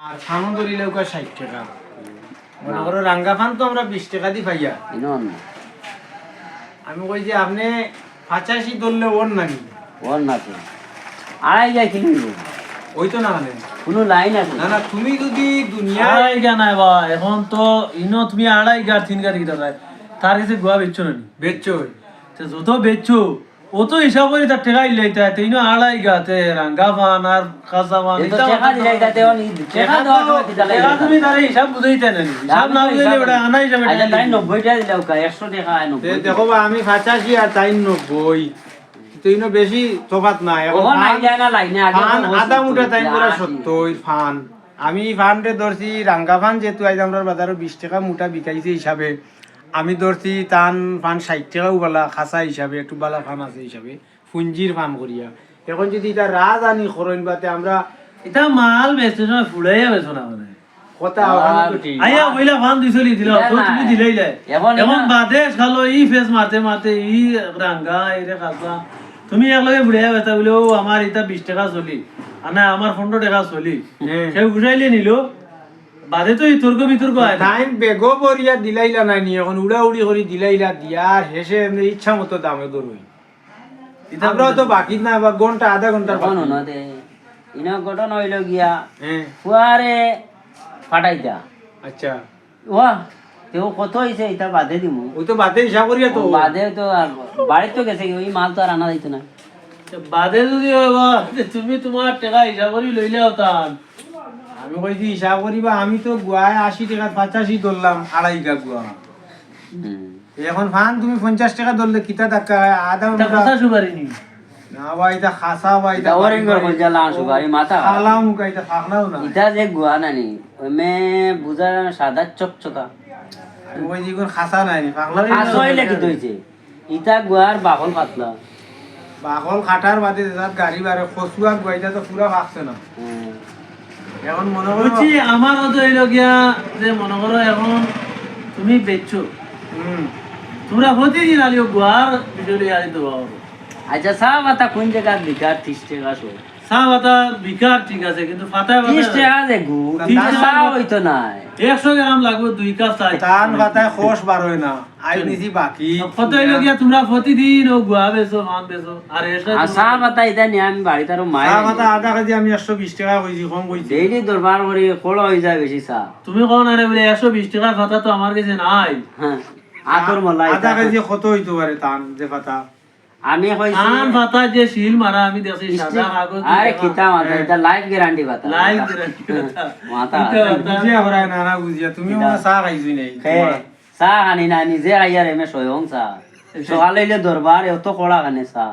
আর ওকে ষাট টাকা। মনে করো রাঙ্গা ফান তো আমরা বিশ টাকা দি পাইয়া ইনন। আমি কই যে আপনি পঁচাশি ধরলে ওর ওর না তো আড়াই যায় কিনব ওই তো না মানে। কোনো লাইন আছে? না না তুমি যদি দুনিয়ায় আড়াই গা নাই বা এখন তো ইনো তুমি আড়াই গা তিন গা দিতে পারে। তার কাছে গোয়া বেচছো না নি? বেচছো। তো যত বেচছো ও তো হিসাব করে তার টেকা ইলাইতে তো ইনো আড়াই গাতে রাঙ্গা পান আর কাঁচা পান এই তো ইটা টাকা দিলে এটাতে অন টাকা দেওয়ার সময় কিতা লাগে টেকা তুমি তারে হিসাব বুঝাইতে না হিসাব না বুঝাইলে ওটা আনা হিসাবে আচ্ছা তাই দিবি। নব্বই টাকা দিলে ওকা একশো টাকা তে নব্বই। দেখো বা আমি পঁচাশি আর তাই নব্বই। তো ইনো বেশি তফাত নাই। এখন নাই ফান- যায় না লাইনে আগে ফান তো আধা মুঠা সত্তর, টাইম করে আশি। সত্তর ফান। আমি ফানরে ধরছি রাঙ্গা ফান যেহেতু আজ আমরা বাজারে বিশ টাকা মুঠা বিকাইছে হিসাবে। আমি ধরছি টান ফান ষাট টাকাও বালা খাসা হিসাবে একটু বালা ফান আছে হিসাবে পুঞ্জির ফান করিয়া। এখন যদি এটা রাজ আনি খরণ বাতে আমরা এটা মাল বেচতে সময় ফুড়াইয়া বেচো না মানে। কথা ওখানে তো ঠিক। আইয়া বইলা ফান দিছলি দিল তো তুমি নাই। দিলেই এখন এখন বাদে খালো ই ফেস মারতে মারতে ই রাঙ্গা রে তুমি একলগে বুড়িয়া বেচা বলে ও আমার এটা বিশ টাকা চলি। আর না আমার পনেরো টাকা চলি। সে উঠাইলে নিল। বাদে তো এই তর্ক বিতর্ক হয়। না টাইম বেগো বরিয়া দিলাইলা নাই নি এখন উড়া উড়ি করে দিলাইলা দিয়ার হেসে এমনি ইচ্ছা মতো দামে ধরুই আমরাও তো বাকি না বা ঘণ্টা আধা ঘণ্টার এখন বাকি। নদে ইনো ঘটনা হইল গিয়া ফুয়ারে ফাটাইতা। আচ্ছা। ওয়া তেও কত হইছে এটা বাদে দিমু। ওই তো বাতে হিসাব করিয়া তো। বাদে তো আর বাড়িতে তো গেছে ওই মাল তো আর আনা যাইতো না বাদে যদি তুমি তোমার টাকা হিসাব করে লইলে হতাম আমি কইছি হিসাব করিবা আমি তো গুয়ায় আশি টাকা পঁচাশি ধরলাম আড়াই গা গুয়া। এখন ফান তুমি পঞ্চাশ টাকা ধরলে কিতা টাকা আধা কথা সুপারি নি। না বা এটা খাসা লাং সুপারি মাথা খারাপ। খালা মুখা এটা না। ইটা যে গুয়া নানি ওমে বুঝা সাদা চকচকা। আমি কইছি কোন খাসা নাই নি ফাঁকলা আসলে কি হইছে? ইটা গুয়ার বাকল পাতলা। বাকল খাটার বাদে তাত গাড়ি বারে খসুয়া গুয়াইটা তো পুরা ফাঁকছে না। এখন মনে করো বলছি আমার তো হইল গিয়া যে মনে করো এখন তুমি বেচছো হুম। তোমরা প্রতিদিন আলিও আলি তো আচ্ছা কোন জায়গার বিকার ত্রিশ টাকা চা পাতা বিকার ঠিক আছে কিন্তু ফাটায় ত্রিশ টাকা যে গু চা হইতো নাই। একশো গ্রাম লাগবে দুই কাপ চাই। টান পাতায় খোস বার হয় না আই নিছি বাকি। কত হইল তোমরা প্রতিদিন ও গুয়া বেচো মান বেচো আর এসে চা পাতা এটা নিয়ে আমি বাড়িতে আরও চা পাতা আধা কেজি আমি একশো বিশ টাকা কইছি কম কইছি। ডেইলি দরবার করি খোলা হয়ে যায় বেশি চা তুমি কোন আরে বলে একশো বিশ টাকার পাতা তো আমার কাছে নাই। হ্যাঁ আতর মলাই আধা কেজি কত হইতে পারে টান যে পাতা আমি কইছি আন পাতা যে শিল মারা আমি দেখছি সাদা কাগজ আরে কিতা মাথা এটা লাইফ গ্যারান্টি পাতা লাইভ মাথা বুঝিয়া ভরায় না না বুঝিয়া তুমি চা খাইছি নাই খে খানি না নিজে খাইয়ার এমে স্বয়ং চা সকালে দরবার এত কড়া খানে চা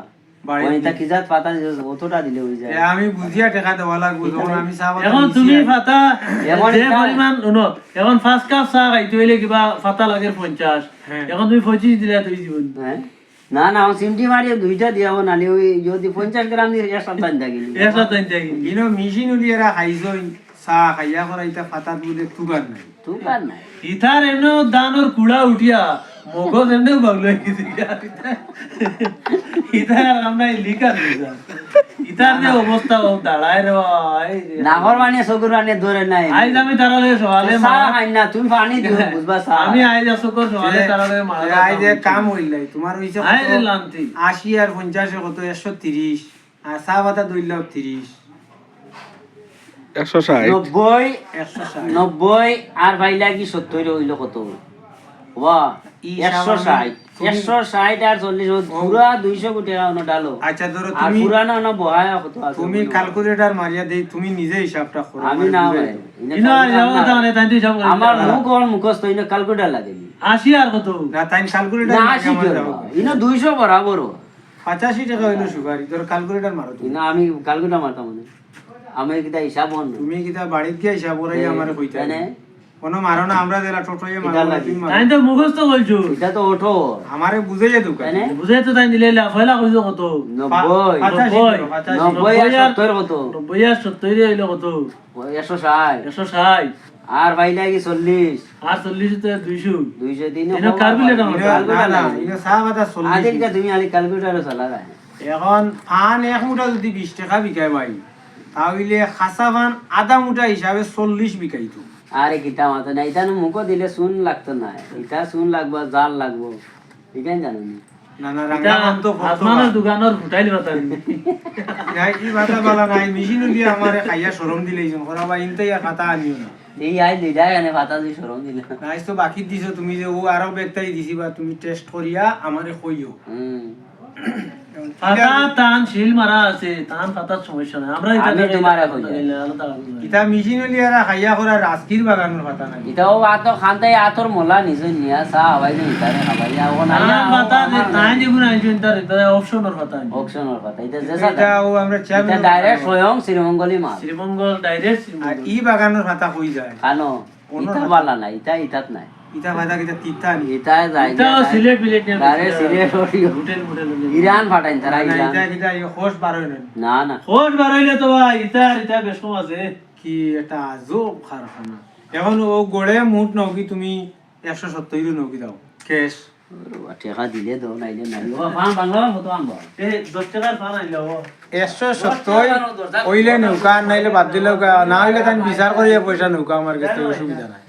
বাড়িতে। ওইটা কিজাত পাতা অতটা দিলে হয়ে আমি বুঝিয়া টাকা দেওয়া লাগবো আমি চা এখন তুমি এটা- পরিমাণ শুনো এখন ফার্স্ট কাপ চাহ খাইতে হইলে কিবা পাতা লাগে পঞ্চাশ। এখন তুমি পঁচিশ দিলে তুই জীবন হ্যাঁ? না না সিমটি মারি দুইটা দিয়াবো নালি ওই যদি পঞ্চাশ গ্রাম দিয়ে এক সপ্তাহ থাকি এক সপ্তাহ থাকি ইনো মেশিন উলিয়ারা খাইছই চা খাইয়া করা এটা পাতাত বুঝে তুগার নাই। তুই কার নাই। ইথার এমনি দানোর কুড়া উঠিয়া মগজ এমনি বাগলো ইথার আমরা লিখা দিয়েছা ইথার যে অবস্থা দাঁড়ায় রে ভাই। রে। নাগর বানিয়ে চকুর বানিয়ে ধরে নাই। আইজ আমি তারা লগে মারা- খাই না তুমি পানি দিও বুঝবা চা আমি আইজ আসো সকালে তারা লগে মারা আই যে কাম হইলাই তোমার হইছে আই রে লান্তি। আশি আর পঞ্চাশে কত একশো তিরিশ আর চা পাতা দইলাও তিরিশ একশো ষাট নব্বই একশো ষাট নব্বই আর ভাইলা কি সত্তর হইল কত? বা ই একশো সাবান ষাট তুমি- আর চল্লিশ পুরা দুইশো কোটি টাকা ডালো। আচ্ছা ধরো তুমি পুরানো অন্য বহায় কত তুমি ক্যালকুলেটর মারিয়া দেই তুমি নিজে হিসাবটা করো। আমি আমার না বুঝাই ভাই, দাও। ইনে ইনো আর calculator যাব না। তাহলে তাই তুই সব করে। আমার মুখ আর মুখস্থ ইনে ক্যালকুলেটার লাগে আশি আর কত? না তাই ক্যালকুলেটর না আশি আমার কেউ দাও। ইনে দুইশো বরাবর। পঁচাশি টাকা হইল সুপারি। ধরো ক্যালকুলেটর মারো না আমি ক্যালকুলেটার মারতাম আমি কিতা হিসাব তুমি কিতা বাড়িত গিয়ে হিসাব করাই আমার কইতে এনে কোনো মারো না আমরা জেলা টোটোয়ে মারো লাগে? তাই তো মুখস্থ বলছো এটা তো ওঠো। আমারে বুঝাইয়া দোকান এনে বুঝাই তো তাই দিলে লাফাইলা কইছো কত? নব্বই। পঁচাশি নব্বই। ধরো, পঁচাশি। নব্বই আর নব্বই আর- সত্তর কত? নব্বই আর সত্তর হইল কত? একশো ষাট। একশো ষাট। আর ভাইলা কি চল্লিশ? আর চল্লিশ তো দুইশো। দুইশো তিন এনে calculator আমার, ইনো- না, চল্লিশ। আদিনকে তুমি আলি ক্যালকুলেটারও চালা যায়। এখন ফান এক মুঠা যদি বিশ টাকা বিকায় ভাই তাহলে খাসা ফান আধা মুঠা হিসাবে চল্লিশ বিকাইতো। আরে কিতা মাতো না এটা মুখো দিলে শুন লাগতো না এটা শুন লাগবো জাল লাগবো এখানে জানো নি? না না রাঙ্গা তো আসমানের দোকানের হোটেল কথা নাই কি বাতা বালা নাই মেশিন দিয়ে আমারে খাইয়া শরম দিলেইছেন করা বা ইনতেই খাতা আনিও না। এই আই লিডা এখানে পাতা দিয়ে সরম দিলে। নাই তো বাকি দিছো তুমি যে ও আরও বেগতাই দিছি বা তুমি টেস্ট করিয়া আমারে কইও হুম পাতা টান শিল মারা আছে টান পাতার সমস্যা নাই। আমরা এটা আমি তোমারে কই যাই। আলাদা আলাদা ইতা মেশিন লিয়ারা খাইয়া করা রাজকির বাগানের কথা নাই। এটাও আতো খান্তাই আতর মোলা নিজে নিয়া চা হবাই যে ইতারে খাবাই ও না টান পাতা যে টান যেগুলো আইছেন তার এটা অপশনের কথা অকশনের কথা এটা যে এটা ও আমরা এটা চেয়ারম্যান ডাইরেক্ট স্বয়ং শ্রীমঙ্গলী শ্রীমঙ্গল ডাইরেক্ট আর ই বাগানের কথা কই যায়। খানো ইটা বালা নাই ইটা ইটাত নাই। ইতা ইরান ফাটাইন তারা না, ইতা না না। খোঁজ তো ভাই ইটা আর বেশ কম আছে। কি এটা আজব কারখানা। এখন ও গড়ে মুঠ নকি তুমি একশো সত্তর নকি দাও। কেশ টেকা দিলে নাইলে নাই। বাংলা মতো আনব দশ টাকার ফান আইলে। একশো সত্তর নৌকা নাইলে বাদ দিলে না হইলে তাই বিচার করিয়া পয়সা নৌকা আমার কাছে অসুবিধা নাই।